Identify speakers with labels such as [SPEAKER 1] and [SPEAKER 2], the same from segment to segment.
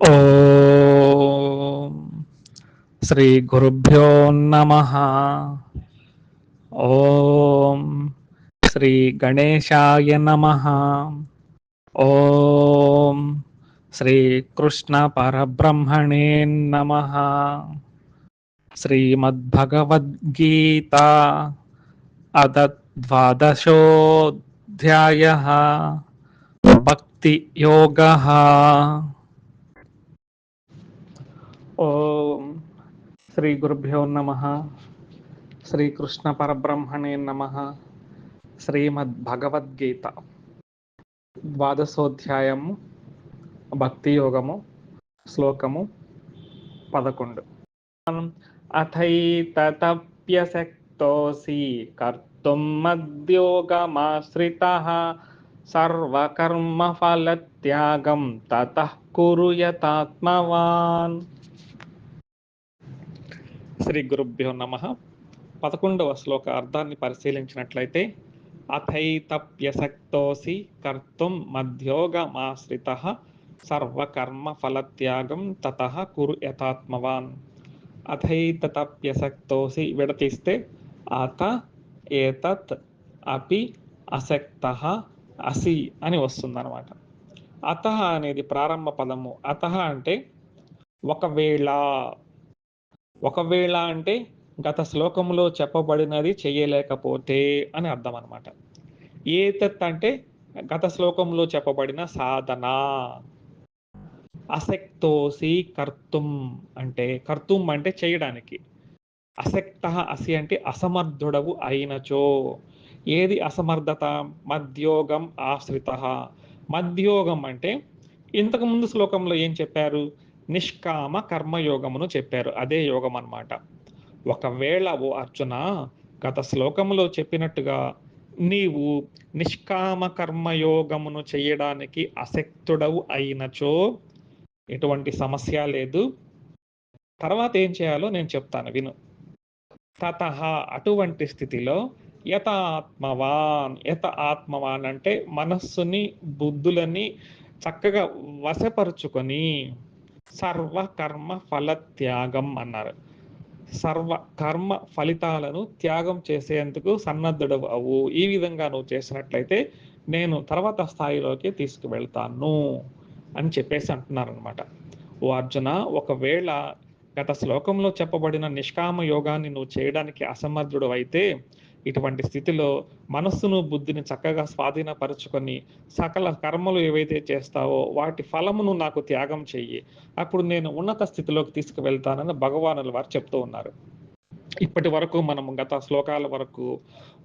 [SPEAKER 1] ఓం శ్రీ గురుభ్యో నమ ఓం శ్రీ గణేశాయ నమ ఓం శ్రీ కృష్ణ పరబ్రహ్మణే నమ శ్రీమద్భగవద్గీత అద ద్వాదశోధ్యాయ భక్తి యోగ ఓం శ్రీ గురుభ్యో నమ శ్రీకృష్ణ పరబ్రహ్మణే నమ శ్రీమద్భగవద్గీత ద్వాదశోధ్యాయము భక్తి యోగము శ్లోకము పదకొండు. అథైతప్యసక్తోసి కర్తుం మద్యోగమాశ్రిత సర్వకర్మఫలత్యాగం తతః కురు యతాత్మవాన్ శ్రీ గురుభ్యో నమ. పదకొండవ శ్లోక అర్థాన్ని పరిశీలించినట్లయితే అథైతప్యసక్తోసి కర్తుం మధ్యోగమాశ్రిత సర్వకర్మ ఫలత్యాగం తత కురు యథాత్మవాన్. అథైతప్యసక్తోసి విడతీస్తే అత ఏతత్ అపి అసక్త అసి అని వస్తుందన్నమాట. అత అనేది ప్రారంభ పదము. అత అంటే ఒకవేళ ఒకవేళ అంటే గత శ్లోకంలో చెప్పబడినది చేయలేకపోతే అని అర్థం అనమాట ఏతత్ అంటే గత శ్లోకంలో చెప్పబడిన సాధన. అసక్తోసి కర్తుం అంటే కర్తుం అంటే చేయడానికి. అసక్త అసి అంటే అసమర్థుడవు అయినచో. ఏది అసమర్థత? మద్యోగం ఆశ్రిత. మద్యోగం అంటే ఇంతకు ముందు శ్లోకంలో ఏం చెప్పారు? నిష్కామ కర్మయోగమును చెప్పారు. అదే యోగం అన్నమాట. ఒకవేళ ఓ అర్జున గత శ్లోకంలో చెప్పినట్టుగా నీవు నిష్కామ కర్మయోగమును చేయడానికి అసక్తుడవు అయినచో ఎటువంటి సమస్య లేదు. తర్వాత ఏం చేయాలో నేను చెప్తాను విను. తత అటువంటి స్థితిలో యత ఆత్మవాన్ యత ఆత్మవాన్ అంటే మనస్సుని బుద్ధులని చక్కగా వశపరుచుకొని సర్వ కర్మ ఫలత్యాగం అన్నారు. సర్వ కర్మ ఫలితాలను త్యాగం చేసేందుకు సన్నద్ధుడు అవు ఈ విధంగా నువ్వు చేసినట్లయితే నేను తర్వాత స్థాయిలోకి తీసుకువెళ్తాను అని చెప్పేసి అంటున్నారు అనమాట ఓ అర్జున ఒకవేళ గత శ్లోకంలో చెప్పబడిన నిష్కామ యోగాన్ని నువ్వు చేయడానికి అసమర్థుడు అయితే ఇటువంటి స్థితిలో మనస్సును బుద్ధిని చక్కగా స్వాధీనపరుచుకొని సకల కర్మలు ఏవైతే చేస్తావో వాటి ఫలమును నాకు త్యాగం చెయ్యి. అప్పుడు నేను ఉన్నత స్థితిలోకి తీసుకువెళ్తానని భగవానుల వారు చెప్తూ ఉన్నారు. ఇప్పటి వరకు మనం గత శ్లోకాల వరకు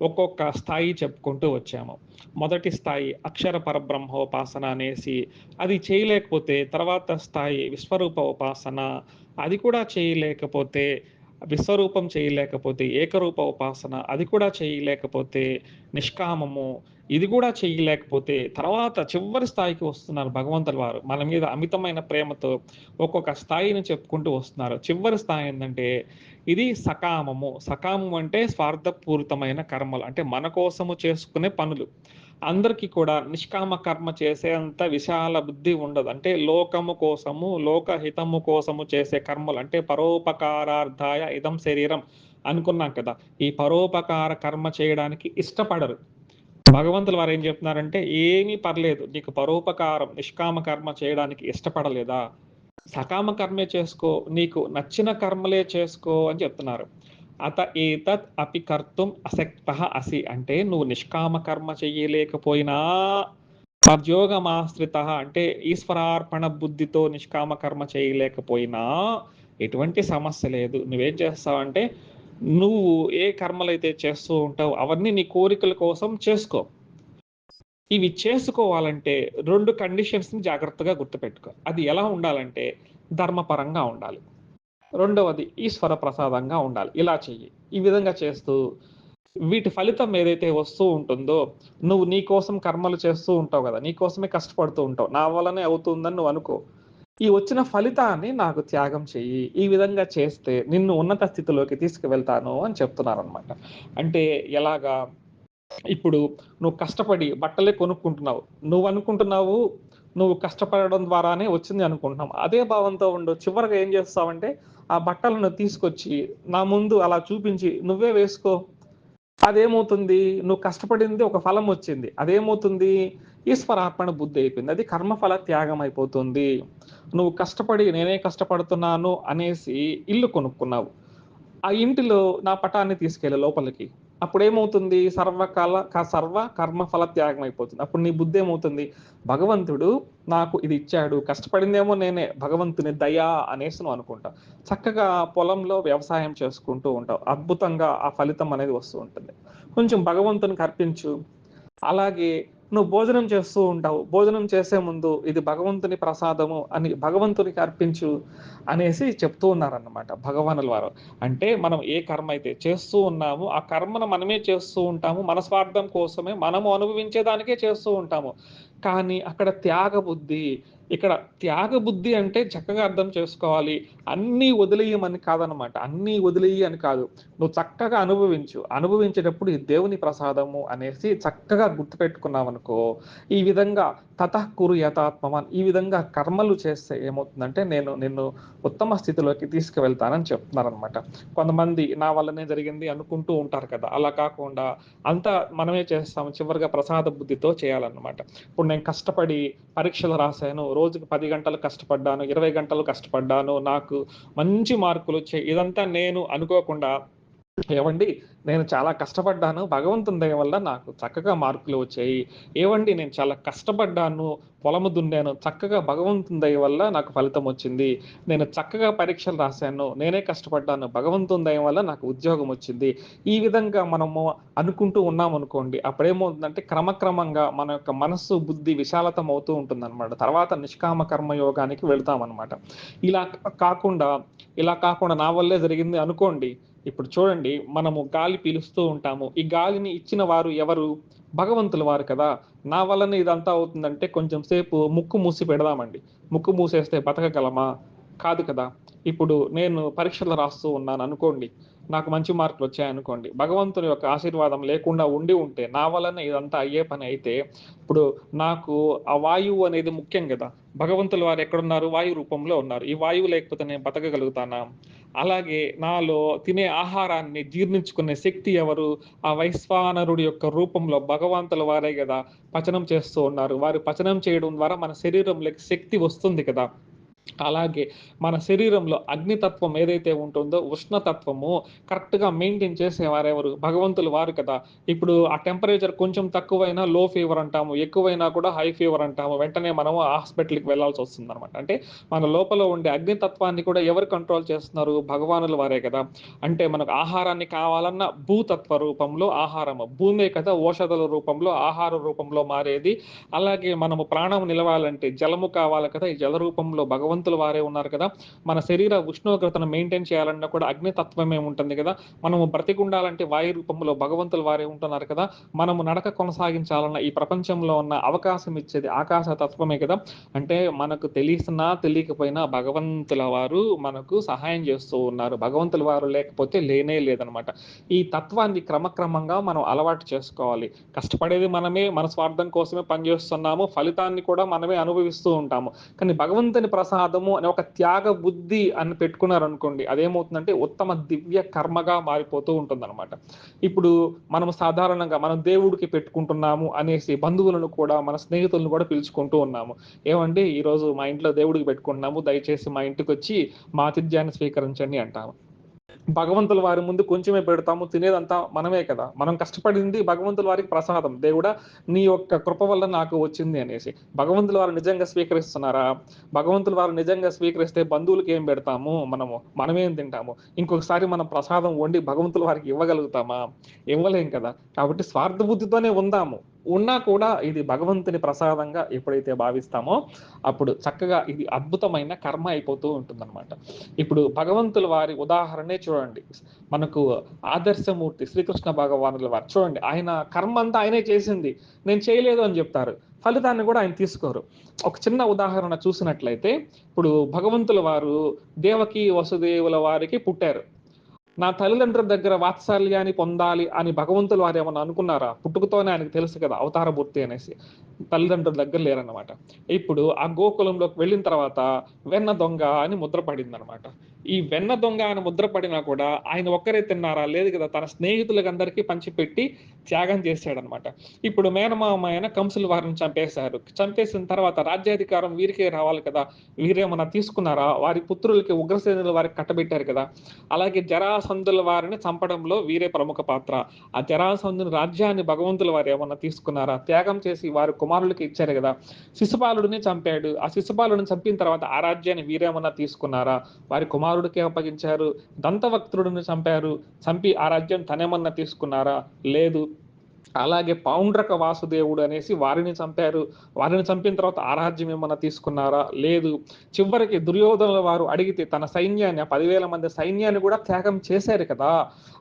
[SPEAKER 1] ఒక్కొక్క స్థాయి చెప్పుకుంటూ వచ్చాము. మొదటి స్థాయి అక్షర పరబ్రహ్మోపాసన అనేసి అది చేయలేకపోతే తర్వాత స్థాయి విశ్వరూప ఉపాసన అది కూడా చేయలేకపోతే విశ్వరూపం చేయలేకపోతే ఏకరూప ఉపాసన అది కూడా చేయలేకపోతే నిష్కామము ఇది కూడా చేయలేకపోతే తర్వాత చివరి స్థాయికి వస్తున్నారు భగవంతుల వారు. మన మీద అమితమైన ప్రేమతో ఒక్కొక్క స్థాయిని చెప్పుకుంటూ వస్తున్నారు. చివరి స్థాయి ఏంటంటే ఇది సకామము. సకామం అంటే స్వార్థపూరితమైన కర్మలు. అంటే మన కోసము చేసుకునే పనులు. అందరికీ కూడా నిష్కామ కర్మ చేసేంత విశాల బుద్ధి ఉండదు. అంటే లోకము కోసము లోకహితము కోసము చేసే కర్మలు అంటే పరోపకారార్థాయ ఇదం శరీరం అనుకున్నాం కదా. ఈ పరోపకార కర్మ చేయడానికి ఇష్టపడరు. భగవంతులు వారు ఏం చెప్తున్నారంటే ఏమీ పర్లేదు నీకు పరోపకారం నిష్కామ కర్మ చేయడానికి ఇష్టపడలేదా? సకామ కర్మే చేసుకో నీకు నచ్చిన కర్మలే చేసుకో అని చెప్తున్నారు. అత ఏతత్ అపి కర్తుం అసక్త అసి. అంటే నువ్వు నిష్కామ కర్మ చెయ్యలేకపోయినా పర్యోగమాశ్రిత అంటే ఈశ్వరార్పణ బుద్ధితో నిష్కామ కర్మ చేయలేకపోయినా ఎటువంటి సమస్య లేదు. నువ్వేం చేస్తావంటే నువ్వు ఏ కర్మలైతే చేస్తూ ఉంటావు అవన్నీ నీ కోరికల కోసం చేసుకో. ఇవి చేసుకోవాలంటే రెండు కండిషన్స్ని జాగ్రత్తగా గుర్తుపెట్టుకో. అది ఎలా ఉండాలంటే ధర్మపరంగా ఉండాలి. రెండవది ఈశ్వర ప్రసాదంగా ఉండాలి. ఇలా చెయ్యి. ఈ విధంగా చేస్తూ వీటి ఫలితం ఏదైతే వస్తూ ఉంటుందో నువ్వు నీ కోసం కర్మలు చేస్తూ ఉంటావు కదా నీ కోసమే కష్టపడుతూ ఉంటావు. నా వల్లనే అవుతుందని నువ్వు అనుకో. ఈ వచ్చిన ఫలితాన్ని నాకు త్యాగం చెయ్యి. ఈ విధంగా చేస్తే నిన్ను ఉన్నత స్థితిలోకి తీసుకువెళ్తాను అని చెప్తున్నారు అనమాట అంటే ఎలాగా ఇప్పుడు నువ్వు కష్టపడి బట్టలే కొనుక్కుంటున్నావు. నువ్వు అనుకుంటున్నావు నువ్వు కష్టపడడం ద్వారానే వచ్చింది అనుకుంటున్నాం. అదే భావంతో ఉండు చివరిగా ఏం చేస్తావంటే ఆ బట్టలను తీసుకొచ్చి నా ముందు అలా చూపించి నువ్వే వేసుకో. అదేమవుతుంది? నువ్వు కష్టపడింది ఒక ఫలం వచ్చింది. అదేమవుతుంది? ఈశ్వరార్పణ బుద్ధి అయిపోయింది. అది కర్మఫల త్యాగం అయిపోతుంది. నువ్వు కష్టపడి నేనే కష్టపడుతున్నాను అనేసి ఇల్లు కొనుక్కున్నావు. ఆ ఇంటిలో నా పటాన్ని తీసుకెళ్ళి లోపలికి. అప్పుడు ఏమవుతుంది సర్వకాల క- సర్వ కర్మ ఫల త్యాగం అయిపోతుంది. అప్పుడు నీ బుద్ధి ఏమవుతుంది? భగవంతుడు నాకు ఇది ఇచ్చాడు కష్టపడిందేమో నేనే భగవంతుని దయా అనేసి నువ్వు అనుకుంటావు. చక్కగా పొలంలో వ్యవసాయం చేసుకుంటూ ఉంటావు. అద్భుతంగా ఆ ఫలితం అనేది వస్తూ ఉంటుంది. కొంచెం భగవంతునికి అర్పించు అలాగే నువ్వు భోజనం చేస్తూ ఉంటావు. భోజనం చేసే ముందు ఇది భగవంతుని ప్రసాదము అని భగవంతునికి అర్పించు అనేసి చెప్తూ ఉన్నారన్నమాట భగవానుల వారు. అంటే మనం ఏ కర్మ అయితే చేస్తూ ఉన్నామో ఆ కర్మను మనమే చేస్తూ ఉంటాము. మన స్వార్థం కోసమే మనము అనుభవించేదానికే చేస్తూ ఉంటాము. కానీ అక్కడ త్యాగ బుద్ధి ఇక్కడ త్యాగ బుద్ధి అంటే చక్కగా అర్థం చేసుకోవాలి. అన్నీ వదిలేయమని కాదనమాట అన్నీ వదిలేయి అని కాదు. నువ్వు చక్కగా అనుభవించు. అనుభవించేటప్పుడు ఈ దేవుని ప్రసాదము అనేసి చక్కగా గుర్తుపెట్టుకున్నావు అనుకో ఈ విధంగా తతకురు కురు యథాత్మవాన్ ఈ విధంగా కర్మలు చేస్తే ఏమవుతుందంటే నేను నిన్ను ఉత్తమ స్థితిలోకి తీసుకువెళ్తానని చెప్తున్నారనమాట కొంతమంది నా వల్లనే జరిగింది అనుకుంటూ ఉంటారు కదా. అలా కాకుండా అంతా మనమే చేస్తాము. చివరిగా ప్రసాద బుద్ధితో చేయాలన్నమాట. ఇప్పుడు నేను కష్టపడి పరీక్షలు రాశాను రోజుకి పది గంటలు కష్టపడ్డాను ఇరవై గంటలు కష్టపడ్డాను నాకు మంచి మార్కులు వచ్చాయి. ఇదంతా నేను అనుకోకుండా ఏవండి? నేను చాలా కష్టపడ్డాను. భగవంతుని దయ వల్ల నాకు చక్కగా మార్కులు వచ్చాయి. ఏవండి? నేను చాలా కష్టపడ్డాను. పొలము దున్నాను. చక్కగా భగవంతుని దయ వల్ల నాకు ఫలితం వచ్చింది. నేను చక్కగా పరీక్షలు రాశాను. నేనే కష్టపడ్డాను. భగవంతుని దయ వల్ల నాకు ఉద్యోగం వచ్చింది. ఈ విధంగా మనము అనుకుంటూ ఉన్నాం అనుకోండి అప్పుడేమవుతుందంటే క్రమక్రమంగా మన యొక్క మనస్సు బుద్ధి విశాలతం అవుతూ ఉంటుంది అనమాట తర్వాత నిష్కామ కర్మ యోగానికి వెళ్తాం అనమాట ఇలా కాకుండా ఇలా కాకుండా నా వల్లే జరిగింది అనుకోండి ఇప్పుడు చూడండి మనము గాలి పీలుస్తూ ఉంటాము. ఈ గాలిని ఇచ్చిన వారు ఎవరు? భగవంతుల వారు కదా. నా వలన ఇదంతా అవుతుందంటే కొంచెం సేపు ముక్కు మూసి పెడదామండి. ముక్కు మూసేస్తే బతకగలమా? కాదు కదా. ఇప్పుడు నేను పరీక్షలు రాస్తూ ఉన్నాను అనుకోండి. నాకు మంచి మార్కులు వచ్చాయనుకోండి భగవంతుని యొక్క ఆశీర్వాదం లేకుండా ఉండి ఉంటే నా వలన ఇదంతా అయ్యే పని అయితే ఇప్పుడు నాకు ఆ వాయువు అనేది ముఖ్యం కదా. భగవంతుల వారు ఎక్కడున్నారు? వాయు రూపంలో ఉన్నారు. ఈ వాయువు లేకపోతే నేను బతకగలుగుతానా? అలాగే నాలో తినే ఆహారాన్ని జీర్ణించుకునే శక్తి ఎవరు? ఆ వైశ్వానరుడి యొక్క రూపంలో భగవంతుల వారే కదా పచనం చేస్తూ ఉన్నారు. వారు పచనం చేయడం ద్వారా మన శరీరంలోకి శక్తి వస్తుంది కదా. అలాగే మన శరీరంలో అగ్నితత్వం ఏదైతే ఉంటుందో ఉష్ణతత్వము కరెక్ట్గా మెయింటైన్ చేసేవారెవరు భగవంతులు వారు కదా. ఇప్పుడు ఆ టెంపరేచర్ కొంచెం తక్కువైనా లో ఫీవర్ అంటాము ఎక్కువైనా కూడా హై ఫీవర్ అంటాము వెంటనే మనము హాస్పిటల్కి వెళ్ళాల్సి వస్తుంది అనమాట అంటే మన లోపల ఉండే అగ్నితత్వాన్ని కూడా ఎవరు కంట్రోల్ చేస్తున్నారు? భగవానుల వారే కదా. అంటే మనకు ఆహారాన్ని కావాలన్న భూతత్వ రూపంలో ఆహారము భూమే కదా ఔషధాల రూపంలో ఆహార రూపంలో మారేది. అలాగే మనము ప్రాణం నిలవాలంటే జలము కావాలి కదా ఈ జల రూపంలో భగవంతు భగవంతుల వారే ఉన్నారు కదా. మన శరీర ఉష్ణోగ్రతను మెయింటైన్ చేయాలన్నా కూడా అగ్నితత్వమే ఉంటుంది కదా. మనము బ్రతికుండాలంటే వాయు రూపంలో భగవంతుల వారే ఉంటున్నారు కదా. మనము నడక కొనసాగించాలన్న ఈ ప్రపంచంలో ఉన్న అవకాశం ఇచ్చేది ఆకాశ తత్వమే కదా. అంటే మనకు తెలిసినా తెలియకపోయినా భగవంతుల వారు మనకు సహాయం చేస్తూ ఉన్నారు. భగవంతుల వారు లేకపోతే లేనే లేదనమాట. ఈ తత్వాన్ని క్రమక్రమంగా మనం అలవాటు చేసుకోవాలి. కష్టపడేది మనమే మన స్వార్థం కోసమే పనిచేస్తున్నాము. ఫలితాన్ని కూడా మనమే అనుభవిస్తూ ఉంటాము. కానీ భగవంతుని ప్రసాదం ప్రమాదము అనే ఒక త్యాగ బుద్ధి అని పెట్టుకున్నారు అనుకోండి అదేమవుతుందంటే ఉత్తమ దివ్య కర్మగా మారిపోతూ ఉంటుందన్నమాట. ఇప్పుడు మనం సాధారణంగా మనం దేవుడికి పెట్టుకుంటున్నాము అనేసి బంధువులను కూడా మన స్నేహితులను కూడా పిలుచుకుంటూ ఉన్నాము. ఏమండి? ఈరోజు మా ఇంట్లో దేవుడికి పెట్టుకుంటున్నాము దయచేసి మా ఇంటికి వచ్చి మా ఆతిథ్యాన్ని స్వీకరించండి అంటాము. భగవంతుల వారి ముందు కొంచెమే పెడతాము తినేదంతా మనమే కదా. మనం కష్టపడింది భగవంతుల వారికి ప్రసాదం. దేవుడా నీ యొక్క కృప వల్ల నాకు వచ్చింది అనేసి. భగవంతుల వారు నిజంగా స్వీకరిస్తున్నారా? భగవంతుల వారు నిజంగా స్వీకరిస్తే బంధువులకి ఏం పెడతాము? మనము మనమేం తింటాము? ఇంకొకసారి మనం ప్రసాదం వండి భగవంతుల వారికి ఇవ్వగలుగుతామా? ఇవ్వలేం కదా. కాబట్టి స్వార్థ బుద్ధితోనే ఉందాము. ఉన్నా కూడా ఇది భగవంతుని ప్రసాదంగా ఎప్పుడైతే భావిస్తామో అప్పుడు చక్కగా ఇది అద్భుతమైన కర్మ అయిపోతూ ఉంటుందన్నమాట. ఇప్పుడు భగవంతుల వారి ఉదాహరణే చూడండి. మనకు ఆదర్శమూర్తి శ్రీకృష్ణ భగవానుల వారు. చూడండి ఆయన కర్మ అంతా ఆయనే చేసింది. నేను చేయలేదు అని చెప్తారు. ఫలితాన్ని కూడా ఆయన తీసుకోరు. ఒక చిన్న ఉదాహరణ చూసినట్లయితే ఇప్పుడు భగవంతుల వారు దేవకి వసుదేవుల వారికి పుట్టారు. నా తల్లిదండ్రుల దగ్గర వాత్సల్యాన్ని పొందాలి అని భగవంతులు వారు ఏమన్నా అనుకున్నారా? పుట్టుకతోనే ఆయనకు తెలుసు కదా అవతార అవతారమూర్తి అనేసి. తల్లిదండ్రుల దగ్గర లేరన్నమాట. ఇప్పుడు ఆ గోకులంలోకి వెళ్ళిన తర్వాత వెన్న దొంగ అని ముద్ర పడింది అనమాట ఈ వెన్న దొంగ అని ముద్ర పడినా కూడా ఆయన ఒక్కరే తిన్నారా? లేదు కదా తన స్నేహితులకందరికీ పంచిపెట్టి త్యాగం చేశాడనమాట. ఇప్పుడు మేనమామ ఆయన కంసులు వారిని చంపేశారు. చంపేసిన తర్వాత రాజ్యాధికారం వీరికే రావాలి కదా? వీరేమన్నా తీసుకున్నారా? వారి పుత్రులకి ఉగ్రసేనుల వారికి కట్టబెట్టారు కదా? అలాగే జరాసంధుల వారిని చంపడంలో వీరే ప్రముఖ పాత్ర. ఆ జరాసంధుని రాజ్యాన్ని భగవంతుల వారు ఏమన్నా తీసుకున్నారా? త్యాగం చేసి వారి కుమారులకి ఇచ్చారు కదా? శిశుపాలుడిని చంపాడు. ఆ శిశుపాలుడిని చంపిన తర్వాత ఆ రాజ్యాన్ని వీరేమన్నా తీసుకున్నారా? వారి కుమారుడికి అప్పగించారు. దంతవక్తుడిని చంపారు. చంపి ఆ రాజ్యం తనేమన్నా తీసుకున్నారా? లేదు. అలాగే పౌండ్రక వాసుదేవుడు అనేసి వారిని చంపారు. వారిని చంపిన తర్వాత ఆ ఏమన్నా తీసుకున్నారా? లేదు. చివరికి దుర్యోధనుల వారు అడిగితే తన సైన్యాన్ని పదివేల మంది సైన్యాన్ని కూడా త్యాగం చేశారు కదా.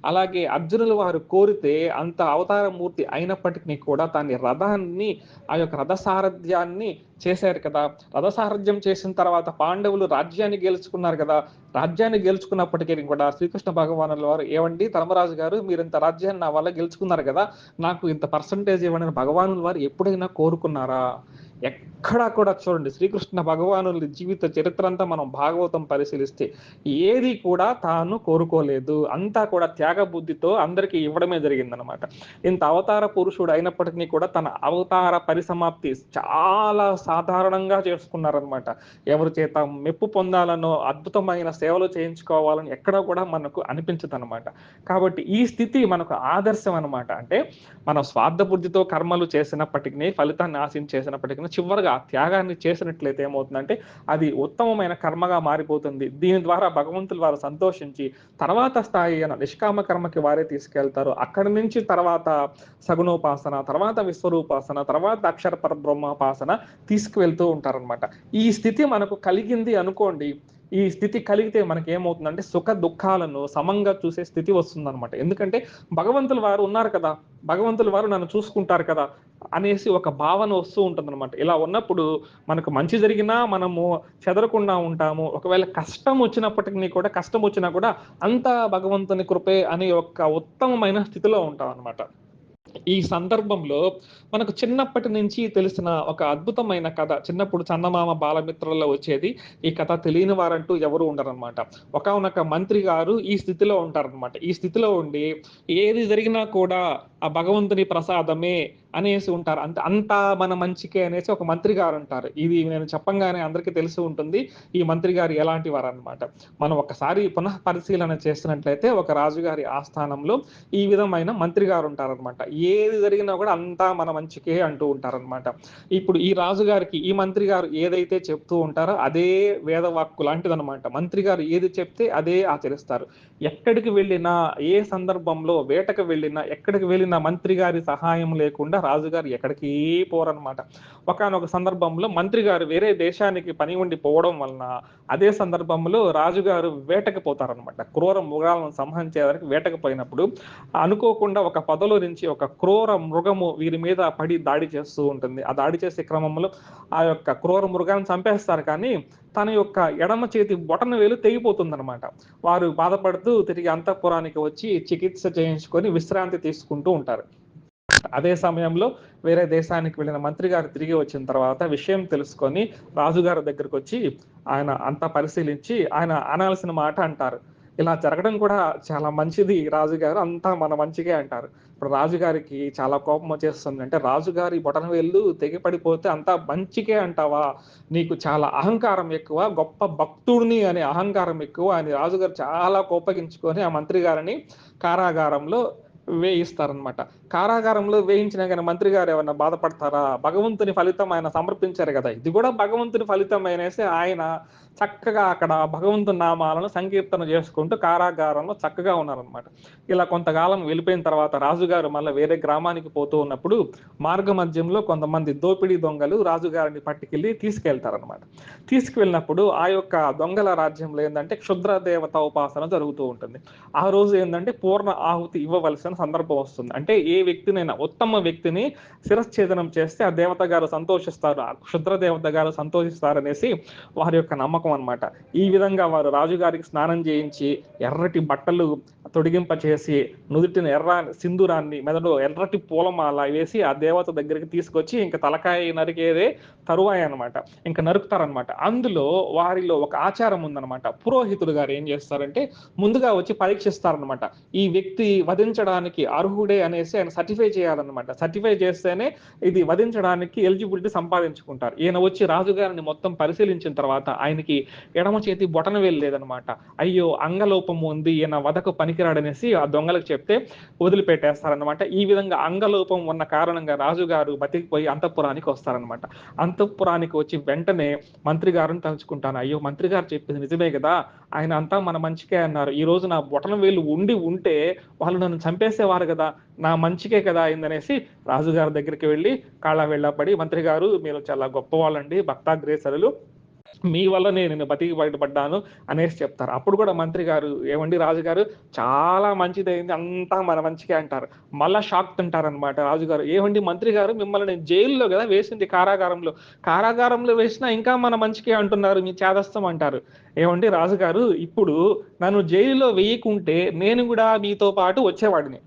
[SPEAKER 1] అలాగే అర్జునులు వారు కోరితే అంత అవతారమూర్తి అయినప్పటికీ కూడా దాని రథాన్ని ఆ యొక్క రథ సారథ్యాన్ని చేశారు కదా. రథసారథ్యం చేసిన తర్వాత పాండవులు రాజ్యాన్ని గెలుచుకున్నారు కదా. రాజ్యాన్ని గెలుచుకున్నప్పటికీ కూడా శ్రీకృష్ణ భగవానుల వారు ఏమండి ధర్మరాజు గారు మీరు ఇంత రాజ్యాన్ని నా వల్ల గెలుచుకున్నారు కదా. నాకు ఇంత పర్సంటేజ్ ఇవ్వండి భగవానుల వారు ఎప్పుడైనా కోరుకున్నారా? ఎక్కడా కూడా చూడండి శ్రీకృష్ణ భగవానుల జీవిత చరిత్ర అంతా మనం భాగవతం పరిశీలిస్తే ఏది కూడా తాను కోరుకోలేదు. అంతా కూడా త్యాగ బుద్ధితో అందరికీ ఇవ్వడమే జరిగిందనమాట ఇంత అవతార పురుషుడు అయినప్పటికీ కూడా తన అవతార పరిసమాప్తి చాలా సాధారణంగా చేసుకున్నారనమాట ఎవరి చేత మెప్పు పొందాలనో అద్భుతమైన సేవలు చేయించుకోవాలని ఎక్కడా కూడా మనకు అనిపించదనమాట కాబట్టి ఈ స్థితి మనకు ఆదర్శం అనమాట అంటే మనం స్వార్థ బుద్ధితో కర్మలు చేసినప్పటికీ ఫలితాన్ని ఆశించేసినప్పటికీ చివరిగా త్యాగాన్ని చేసినట్లయితే ఏమవుతుందంటే అది ఉత్తమమైన కర్మగా మారిపోతుంది. దీని ద్వారా భగవంతులు వారు సంతోషించి తర్వాత స్థాయి అయిన నిష్కామ కర్మకి వారే తీసుకెళ్తారు. అక్కడి నుంచి తర్వాత సగుణోపాసన తర్వాత విశ్వరూపాసన తర్వాత అక్షర పరబ్రహ్మోపాసన తీసుకువెళ్తూ ఉంటారనమాట ఈ స్థితి మనకు కలిగింది అనుకోండి ఈ స్థితి కలిగితే మనకి ఏమవుతుందంటే సుఖ దుఃఖాలను సమంగా చూసే స్థితి వస్తుందన్నమాట. ఎందుకంటే భగవంతుల వారు ఉన్నారు కదా భగవంతుల వారు నన్ను చూసుకుంటారు కదా అనేసి ఒక భావన వస్తూ ఉంటుందన్నమాట. ఇలా ఉన్నప్పుడు మనకు మంచి జరిగినా మనము చెదరకుండా ఉంటాము. ఒకవేళ కష్టం వచ్చినప్పటికీ కూడా కష్టం వచ్చినా కూడా అంతా భగవంతుని కృపే అనే ఒక ఉత్తమమైన స్థితిలో ఉంటాం అనమాట ఈ సందర్భంలో మనకు చిన్నప్పటి నుంచి తెలిసిన ఒక అద్భుతమైన కథ. చిన్నప్పుడు చందమామ బాలమిత్రుల్లో వచ్చేది. ఈ కథ తెలియని వారంటూ ఎవరు ఉండరనమాట ఒకనొక మంత్రి గారు ఈ స్థితిలో ఉంటారనమాట ఈ స్థితిలో ఉండి ఏది జరిగినా కూడా ఆ భగవంతుని ప్రసాదమే అనేసి ఉంటారు. అంత అంతా మన మంచికే అనేసి ఒక మంత్రి గారు అంటారు ఇది నేను చెప్పంగానే అందరికీ తెలిసి ఉంటుంది. ఈ మంత్రి గారు ఎలాంటి వారు అనమాట మనం ఒకసారి పునః పరిశీలన చేసినట్లయితే ఒక రాజుగారి ఆస్థానంలో ఈ విధమైన మంత్రి గారు ఉంటారనమాట ఏది జరిగినా కూడా అంతా మన మంచికే అంటూ ఉంటారనమాట ఇప్పుడు ఈ రాజుగారికి ఈ మంత్రి గారు ఏదైతే చెప్తూ ఉంటారో అదే వేదవాక్కు లాంటిదనమాట మంత్రి గారు ఏది చెప్తే అదే ఆచరిస్తారు. ఎక్కడికి వెళ్ళినా ఏ సందర్భంలో వేటకు వెళ్ళినా ఎక్కడికి వెళ్ళినా మంత్రి గారి సహాయం లేకుండా రాజుగారు ఎక్కడికి పోరనమాట ఒకనొక సందర్భంలో మంత్రి గారు వేరే దేశానికి పని ఉండి పోవడం వలన అదే సందర్భంలో రాజుగారు వేటకు పోతారనమాట క్రూర మృగాలను సంహరించేదానికి వేటకు పోయినప్పుడు అనుకోకుండా ఒక పొదలో నుంచి ఒక క్రూర మృగము వీరి మీద పడి దాడి చేస్తూ ఉంటుంది. ఆ దాడి చేసే క్రమంలో ఆ యొక్క క్రూర మృగాన్ని చంపేస్తారు కానీ తన యొక్క ఎడమ చేతి బొటన వేలు తెగిపోతుందన్నమాట. వారు బాధపడుతూ తిరిగి అంతఃపురానికి వచ్చి చికిత్స చేయించుకొని విశ్రాంతి తీసుకుంటూ ఉంటారు. అదే సమయంలో వేరే దేశానికి వెళ్ళిన మంత్రి గారు తిరిగి వచ్చిన తర్వాత విషయం తెలుసుకొని రాజుగారి దగ్గరకు వచ్చి ఆయన అంతా పరిశీలించి ఆయన అనాల్సిన మాట అంటారు. ఇలా జరగడం కూడా చాలా మంచిది రాజుగారు అంతా మన మంచిగా అంటారు. ఇప్పుడు రాజుగారికి చాలా కోపం వచ్చేస్తుంది అంటే రాజుగారి బొటన వేళ్ళు తెగిపడిపోతే అంతా మంచికే అంటావా? నీకు చాలా అహంకారం ఎక్కువ గొప్ప భక్తుడిని అనే అహంకారం ఎక్కువ అని రాజుగారు చాలా కోపగించుకొని ఆ మంత్రి గారిని కారాగారంలో వేయిస్తారనమాట కారాగారంలో వేయించిన కానీ మంత్రి గారు ఏమైనా బాధపడతారా? భగవంతుని ఫలితం ఆయన సమర్పించారు కదా. ఇది కూడా భగవంతుని ఫలితం అనేసి ఆయన చక్కగా అక్కడ భగవంతుని నామాలను సంకీర్తన చేసుకుంటూ కారాగారంలో చక్కగా ఉన్నారనమాట ఇలా కొంతకాలం వెళ్ళిపోయిన తర్వాత రాజుగారు మళ్ళీ వేరే గ్రామానికి పోతూ ఉన్నప్పుడు మార్గ మధ్యంలో కొంతమంది దోపిడీ దొంగలు రాజుగారిని పట్టుకెళ్ళి తీసుకెళ్తారనమాట తీసుకువెళ్ళినప్పుడు ఆ యొక్క దొంగల రాజ్యంలో ఏంటంటే క్షుద్ర దేవత ఉపాసన జరుగుతూ ఉంటుంది. ఆ రోజు ఏంటంటే పూర్ణ ఆహుతి ఇవ్వవలసిన సందర్భం వస్తుంది. అంటే ఏ వ్యక్తినైనా ఉత్తమ వ్యక్తిని శిరశ్ఛేదనం చేస్తే ఆ దేవత గారు సంతోషిస్తారు. ఆ క్షుద్ర దేవత గారు సంతోషిస్తారు అనేసి వారి యొక్క నమ్మకం అనమాట ఈ విధంగా వారు రాజుగారికి స్నానం చేయించి ఎర్రటి బట్టలు తొడిగింప చేసి నుదుటిన ఎర్ర సింధూరాన్ని మెదడు ఎర్రటి పూలమాల వేసి ఆ దేవత దగ్గరికి తీసుకొచ్చి ఇంకా తలకాయ నరికేదే తరువాయి అనమాట ఇంకా నరుకుతారనమాట అందులో వారిలో ఒక ఆచారం ఉందన్నమాట. పురోహితుడు గారు ఏం చేస్తారంటే ముందుగా వచ్చి పరీక్షిస్తారనమాట ఈ వ్యక్తి వధించడానికి అర్హుడే అనేసి ఆయన సర్టిఫై చేయాలన్నమాట. సర్టిఫై చేస్తేనే ఇది వధించడానికి ఎలిజిబిలిటీ సంపాదించుకుంటారు. ఈయన వచ్చి రాజుగారిని మొత్తం పరిశీలించిన తర్వాత ఆయనకి ఎడమ చేతి బొటన వేలు అయ్యో అంగలోపం ఉంది ఈయన వదకు పనికిరాడనేసి ఆ దొంగలకు చెప్తే వదిలిపెట్టేస్తారనమాట ఈ విధంగా అంగలోపం ఉన్న కారణంగా రాజుగారు బతికిపోయి అంతఃపురానికి వస్తారనమాట అంతఃపురానికి వచ్చి వెంటనే మంత్రి గారిని తలుచుకుంటాను. అయ్యో మంత్రి గారు చెప్పింది నిజమే కదా. ఆయన అంతా మన మంచికే అన్నారు. ఈ రోజు నా బొటన వేలు ఉండి ఉంటే వాళ్ళు నన్ను చంపేసేవారు కదా. నా మంచికే కదా అయిందనేసి రాజుగారి దగ్గరికి వెళ్ళి కాళ్ళ వెళ్ళపడి మంత్రి గారు మీరు చాలా గొప్పవాళ్ళండి. భక్తాగ్రేసరులు. మీ వల్లనే నేను బతికి బయటపడ్డాను అనేసి చెప్తారు. అప్పుడు కూడా మంత్రి గారు ఏమండి రాజుగారు? చాలా మంచిదైంది అంతా మన మంచిగా అంటారు. మళ్ళా షాక్ తింటారనమాట రాజుగారు. ఏమండి మంత్రి గారు మిమ్మల్ని నేను జైల్లో కదా వేసింది కారాగారంలో. కారాగారంలో వేసినా ఇంకా మన మంచికే అంటున్నారు మీ చేదస్తం అంటారు. ఏమండి రాజుగారు ఇప్పుడు నన్ను జైలులో వేయకుంటే నేను కూడా మీతో పాటు వచ్చేవాడిని.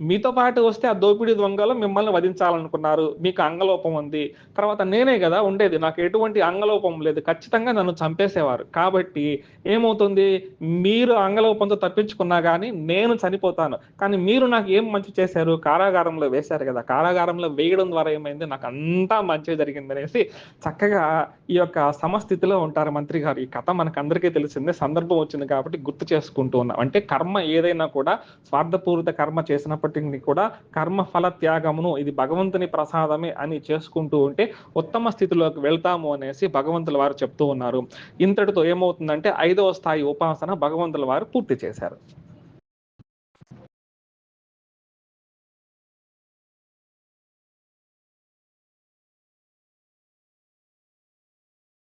[SPEAKER 1] మీతో పాటు వస్తే ఆ దోపిడీ దొంగలు మిమ్మల్ని వధించాలనుకున్నారు. మీకు అంగలోపం ఉంది. తర్వాత నేనే కదా ఉండేది. నాకు ఎటువంటి అంగలోపం లేదు. ఖచ్చితంగా నన్ను చంపేసేవారు. కాబట్టి ఏమవుతుంది? మీరు అంగలోపంతో తప్పించుకున్నా కానీ నేను చనిపోతాను. కానీ మీరు నాకు ఏం మంచి చేశారు? కారాగారంలో వేశారు కదా. కారాగారంలో వేయడం ద్వారా ఏమైంది? నాకు అంతా మంచి జరిగింది అనేసి చక్కగా ఈ యొక్క సమస్థితిలో ఉంటారు మంత్రి గారు. ఈ కథ మనకు అందరికీ తెలిసిందే. సందర్భం వచ్చింది కాబట్టి గుర్తు చేసుకుంటూ ఉన్నాం. అంటే కర్మ ఏదైనా కూడా స్వార్థపూరిత కర్మ చేసినప్పటికీ కూడా కర్మ ఫల త్యాగమును ఇది భగవంతుని ప్రసాదమే అని చేసుకుంటూ ఉంటే ఉత్తమ స్థితిలోకి వెళ్తాము అనేసి భగవంతుల వారు చెప్తూ ఉన్నారు. ఇంతటితో ఏమవుతుందంటే ఐదవ స్థాయి ఉపాసన భగవంతుల వారు పూర్తి చేశారు.